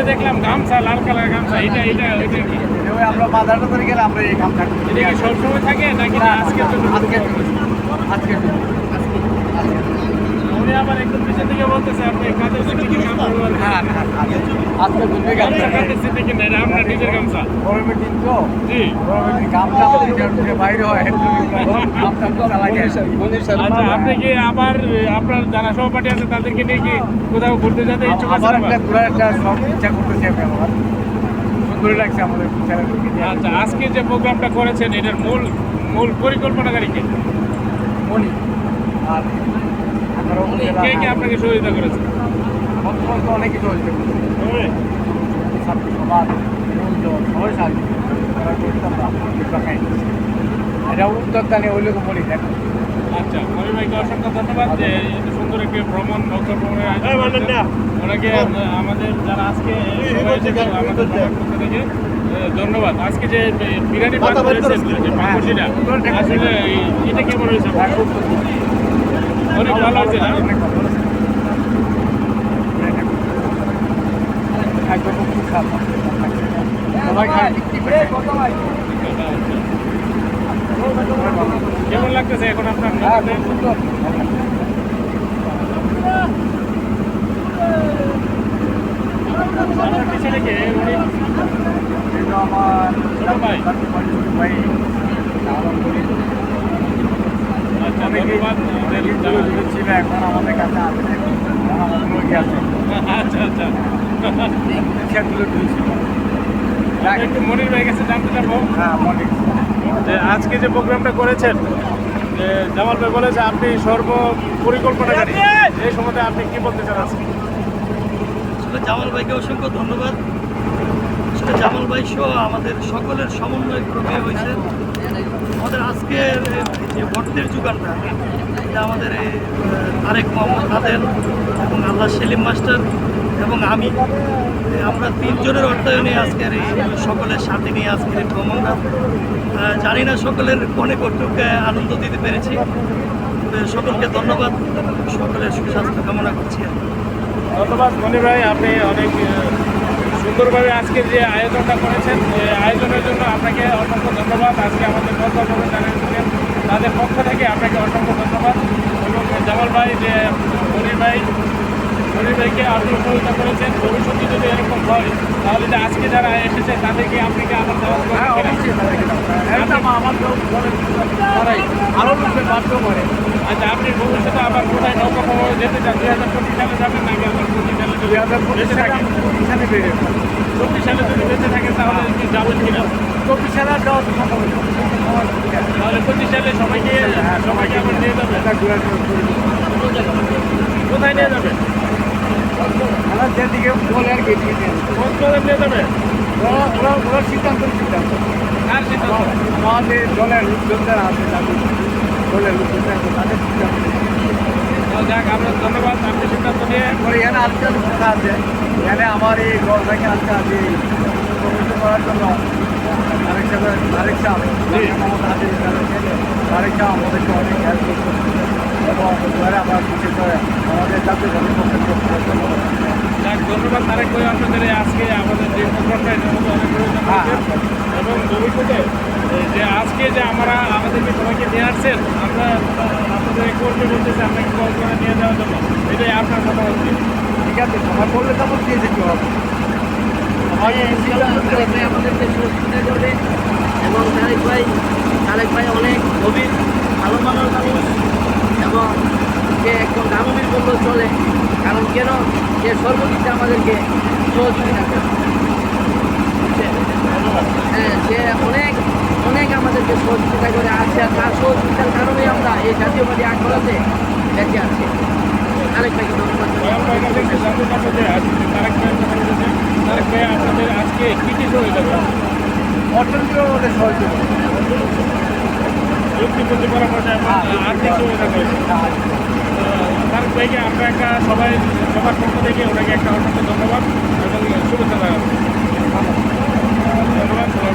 কাঁধে দেখলাম গামছা লাল কালার গামছা এটা এটা এটা কি? আমরা বাজারটা ধরে গেলে আমরা এই গামছা। এটা কি সবসময় থাকে নাকি আজকে আজকে আজকে আপনি কি আবার আপনার যারা সহপাঠী আছে তাদেরকে নিয়ে কি কোথাও ঘুরতে যেতে ইচ্ছুক? একটা সব ইচ্ছা করতেছি আমি আমার। সুন্দর লাগছে আমাদের আচ্ছা আজকে যে প্রোগ্রামটা করেছেন এটার মূল মূল পরিকল্পনাকারী কে? মণি। আর কে কে আপনাকে সহযোগিতা করেছে বর্তমান তো অনেক কিছু হয়েছে ছাত্র তারা করতাম। এটা উদ্যোক্তা নিয়ে ওই আচ্ছা অসংখ্য ধন্যবাদ যে সুন্দর একটি ভ্রমণ নৌকা ভ্রমণের ওনাকে আমাদের যারা আজকে আমাদের পক্ষ ধন্যবাদ আজকে যে বিরিয়ানি পাক করেছেন আসলে এটা কেমন হয়েছে হ্যাঁ, খুব সুন্দর। অনেক কেমন লাগতেছে এখন আপনার? আপনার পিছনে ভাই জাতীয় পার্টির ছোট ভাই লালন করি। আচ্ছা দিয়েছিল, এখন আছে আচ্ছা আচ্ছা একটু মনির হ্যাঁ মনে যে আজকে যে প্রোগ্রামটা করেছেন যে জামাল ভাই বলেছে আপনি সর্ব পরিকল্পনাকারী এই সময়তে আপনি কি বলতে চান আজকে জামাল ভাইকে অসংখ্য ধন্যবাদ। জামাল ভাই সহ আমাদের সকলের সমন্বয় ক্রমে হয়েছে আমাদের আজকের যে ভর্তির যুগানটা, এটা আমাদের তারেক মোহাম্মদ কাদের এবং আল্লাহ সেলিম মাস্টার এবং আমি আমরা তিনজনের অর্থায়নে আজকের এই সকলের সাথে নিয়ে আজকের ভ্রমণটা। জানি না সকলের অনেক অটুক আনন্দ দিতে পেরেছি। সকলকে ধন্যবাদ। সকলের সুস্বাস্থ্য কামনা করছি। ধন্যবাদ মনির ভাই, আপনি অনেক সুন্দরভাবে আজকে যে আয়োজনটা করেছেন আয়োজনের জন্য আপনাকে অসংখ্য ধন্যবাদ। আজকে আমাদের কথা জানিয়েছিলেন তাদের পক্ষ থেকে আপনাকে অসংখ্য ধন্যবাদ। এবং জামাল ভাই, যে মনির ভাই মনির ভাইকে আপনি সহযোগিতা করেছেন ভবিষ্যতে যদি এরকম হয় তাহলে যে আজকে যারা এসেছে তাদেরকে আপনি কি আবার দাওয়াত হ্যাঁ? অবশ্যই করাই আরও লোকের বাধ্য করে। আচ্ছা আপনি ভবিষ্যতে আবার কোথায় নৌকা ভ্রমণে যেতে চান? দুই হাজার পঁচিশ সালে যাবেন নাকি আবার পঁচিশ সালে যদি দুই হাজার পঁচিশ সালে চব্বিশ সালে বেরিয়ে চব্বিশ সালে যদি বেঁচে থাকেন তাহলে কি যাবেন কিনা? চব্বিশ সালে আর সম্ভব। তাহলে পঁচিশ সালে সবাইকে হ্যাঁ, সবাইকে আবার নিয়ে যাবে এটা ঘুরে ঘুরে ঘুরে। কোথায় নিয়ে যাবে ওরা যেদিকে বলে আর কি ওরা ওরা সিদ্ধান্ত সিদ্ধান্ত আমাদের দলের লোকজন যারা আছে তাদের দলের লোকজন যারা আছে, তাদের সিদ্ধান্ত যাক আমরা ধন্যবাদ আপনি সিদ্ধান্ত নিয়ে এখানে আজকে কথা আছে এখানে আমার এই ঘর থেকে আজকে আছে প্রবেশ করার জন্য আরেক সাহেব আরেক সাহেব আজিজ আরেক সাহেব আমাদেরকে অনেক হেল্প করছে এবং আমার বিশেষ করে আমাদের জাতীয় দলের ধন্যবাদ তারেক ভাই আপনাদের আজকে আমাদের যে প্রোগ্রামটা এটার মধ্যে অনেক প্রয়োজন হ্যাঁ, হয়েছে এবং ভবিষ্যতে যে আজকে যে আমরা আমাদেরকে সবাইকে নিয়ে আসছেন আমরা আপনাদের করবে বলতেছে আপনাকে কল করে নিয়ে যাওয়ার জন্য। এটাই আপনার মতামত কি? ঠিক আছে সবাই বললে তো দিয়ে যেতে হবে। আমাদেরকে করবে। এবং তারেক ভাই তারেক ভাই অনেক গভীর ভালো মানের মানুষ। এবং সে একদম দানবীর বললেও চলে কারণ কেন সে সর্বদিকে আমাদেরকে সহযোগিতা করে। হ্যাঁ সে অনেক অনেক আমাদেরকে সহযোগিতা করে আছে আর তার সহযোগিতার কারণেই আমরা এই জাতীয় জাতীয়বাদী আন্দোলনে বেঁচে আছি। যে বলেছে। আপনাদের আজকে কী কী সহযোগিতা অর্থনীতির সহযোগিতা। যুক্তি বুদ্ধি পরামর্শ এবং হ্যাঁ, আর্থিক হ্যাঁ, সুবিধা হ্যাঁ, করেছে তার ভাইকে আমরা একটা সবাই সবার পক্ষ থেকে ওনাকে একটা অসংখ্য ধন্যবাদ এবং শুভেচ্ছা জানাব ধন্যবাদ